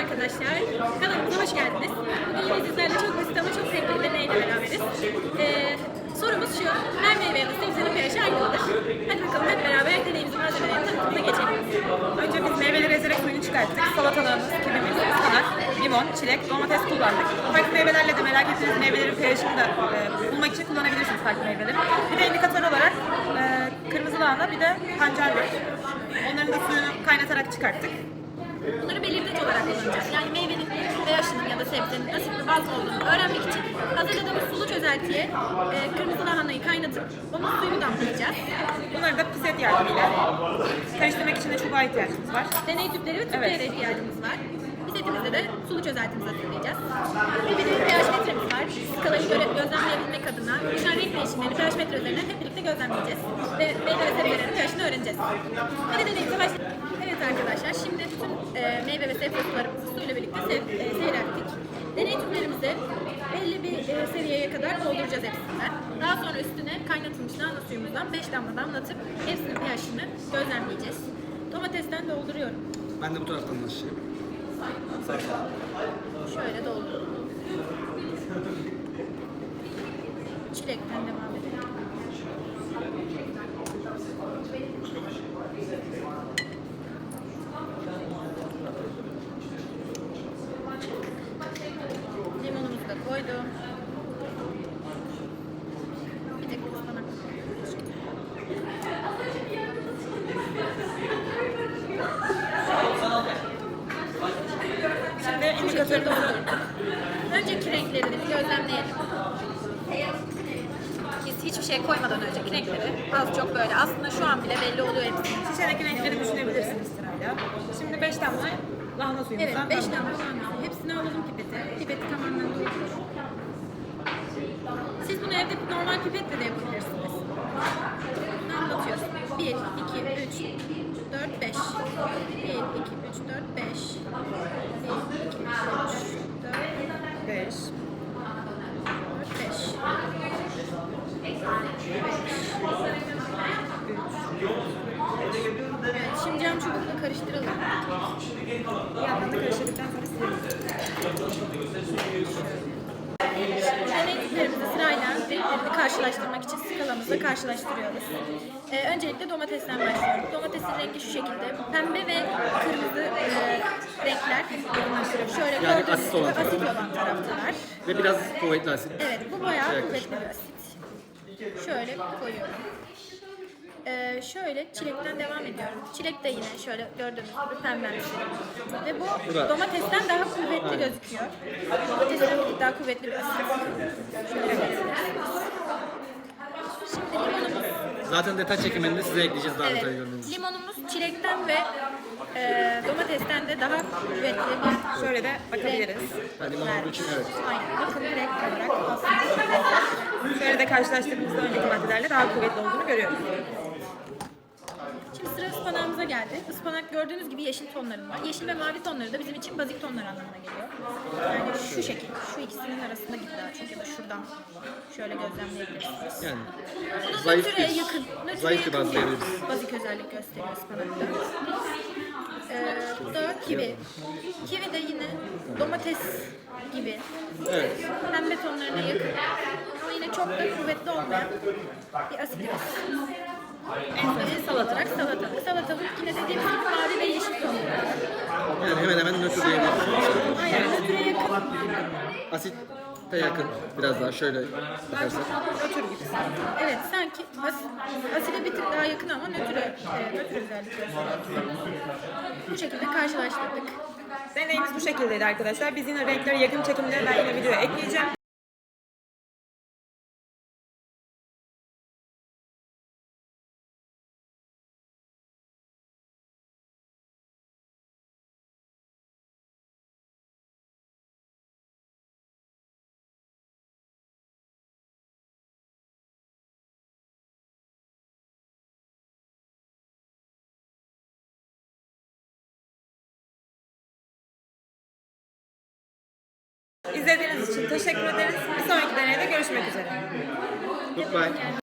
arkadaşlar. Kanalımıza hoş geldiniz. Bugün sizlerle çok basit ama çok zevkli bir deneyle beraberiz. Ee, sorumuz şu. Her meyve ya da sebzenin pH'i aynı mıdır? Hadi bakalım hep beraber deneyimizi malzemelerini tanıtımına geçelim. Önce biz meyveleri ezerek suyunu çıkarttık. Salatalarımız, kivimiz, ıspanak, limon, çilek, domates kullandık. Farklı meyvelerle de merak ettiğiniz meyvelerin pH'ini de e, bulmak için kullanabilirsiniz farklı meyveleri. Bir de indikatör olarak e, kırmızı lahana bir de pancar var. Onların da suyunu kaynatarak çıkarttık. Bunları belirteç olarak kullanacağız. Yani meyvenin pH'inin sebzenin asit baz olduğunu öğrenmek için hazırladığımız sulu çözeltiye e, kırmızı lahanayı kaynatıp onun suyunu damlatacağız. Bunları da piset yardımıyla karıştırmak için de çubuğa ihtiyacımız var. Deney tüpleri ve Evet. tüplere ihtiyacımız var. Pisetimizde de sulu çözeltimizi hazırlayacağız. Bir de pH metremiz var. Skalayı göre gözlemleyebilmek adına oluşan renk değişimlerini pH metre üzerinden hep birlikte gözlemleyeceğiz. Ve meyve ve sebzelerin pH'ini öğreneceğiz. Hadi deneyimize başlayalım. Evet arkadaşlar şimdi bütün e, meyve ve sebze sularımızı suyla birlikte sev, e, seyrelttik. Deney tüplerimizi belli bir e, seviyeye kadar dolduracağız hepsinden. Daha sonra üstüne kaynatılmış lahana suyumuzdan 5 damla damlatıp hepsinin pH'ini gözlemleyeceğiz. Domatesten dolduruyorum. Ben de bu taraftan başlayayım. Şöyle doldur. Çilekten devam edelim. Şimdi indikatörümüzü Önceki renklerini bir gözlemleyelim. Biz hiçbir şey koymadan önceki renkleri az çok böyle aslında şu an bile belli oluyor hepsi. şişedeki renkleri düşünebilirsiniz sırayla. Şimdi 5 damla lahana Evet suyumuzdan 5 damla. damla lahana. Hepsini alalım pipete. Pipeti tamamen dolduruyorum. Siz bunu evde normal pipetle de yapabilirsiniz. Damlatıyoruz. 1, 2, 3, 4, 5. 1, 2, 3, 4, 5. 1, 2, 3, 4, 5. 5. Evet, şimdi cam çubukla karıştıralım. Bir yandan da karıştırdıktan sonra silelim. Deney tüplerimizi sırayla renklerini karşılaştırmak için skalamızla karşılaştırıyoruz. Ee, öncelikle domatesten başlıyorum. Domatesin rengi şu şekilde. Pembe ve kırmızı e, renkler şöyle Yani gördüğünüz asit gibi olan asit olan taraftalar. Ve biraz kuvvetli asit. Evet bu bayağı Şöyle kuvvetli bir asit. Şöyle koyuyorum. Ee, şöyle çilekten devam ediyorum. Çilek de yine şöyle gördüğünüz gibi pembemsi. Ve bu domatesten daha kuvvetli gözüküyor. Domatesten daha kuvvetli bir asit. Şöyle görebilirsiniz. Şimdi limonumuz. Zaten detay çekiminde size ekleyeceğiz daha detaylı Evet, için. limonumuz çilekten ve e, domatesten de daha kuvvetli bir Şöyle de bakabiliriz. Yani limon olduğu için evet. Aynen. Bakın renk olarak aslında Şöyle de karşılaştırdığımızda önceki maddelerle daha kuvvetli olduğunu görüyoruz. Sıra ıspanağımıza geldi. Ispanak gördüğünüz gibi yeşil tonlarında. Yeşil ve mavi tonları da bizim için bazik tonlar anlamına geliyor. Yani şu şekil, şu ikisinin arasında çok ya da şuradan şöyle gözlemleyebilirsiniz. Yani Bu da zayıf nötreye bir- yakın. Nötreye zayıf bir yakın diyebiliriz. Bazik özellik gösteriyor ıspanakta. Ee, bu da kivi. Kivi de yine domates gibi. Evet. Pembe tonlarına yakın. Ama yine çok da kuvvetli olmayan bir asit En son salatalık. Salatalık. Salatalık yine dediğimiz gibi mavi ve yeşil tonları. Yani hemen hemen nötr diyebiliriz. Aynen nötre yakın. Asit de yakın. Biraz daha şöyle bakarsak. Nötr gibi. Evet sanki as, aside bir tık daha yakın ama nötre, e, nötr özellik gösteriyor. Bu şekilde karşılaştırdık. Deneyimiz bu şekildeydi arkadaşlar. Biz yine renkleri yakın çekimleri ben yine videoya ekleyeceğim. İzlediğiniz için teşekkür ederiz. Bir sonraki deneyde görüşmek üzere. Goodbye.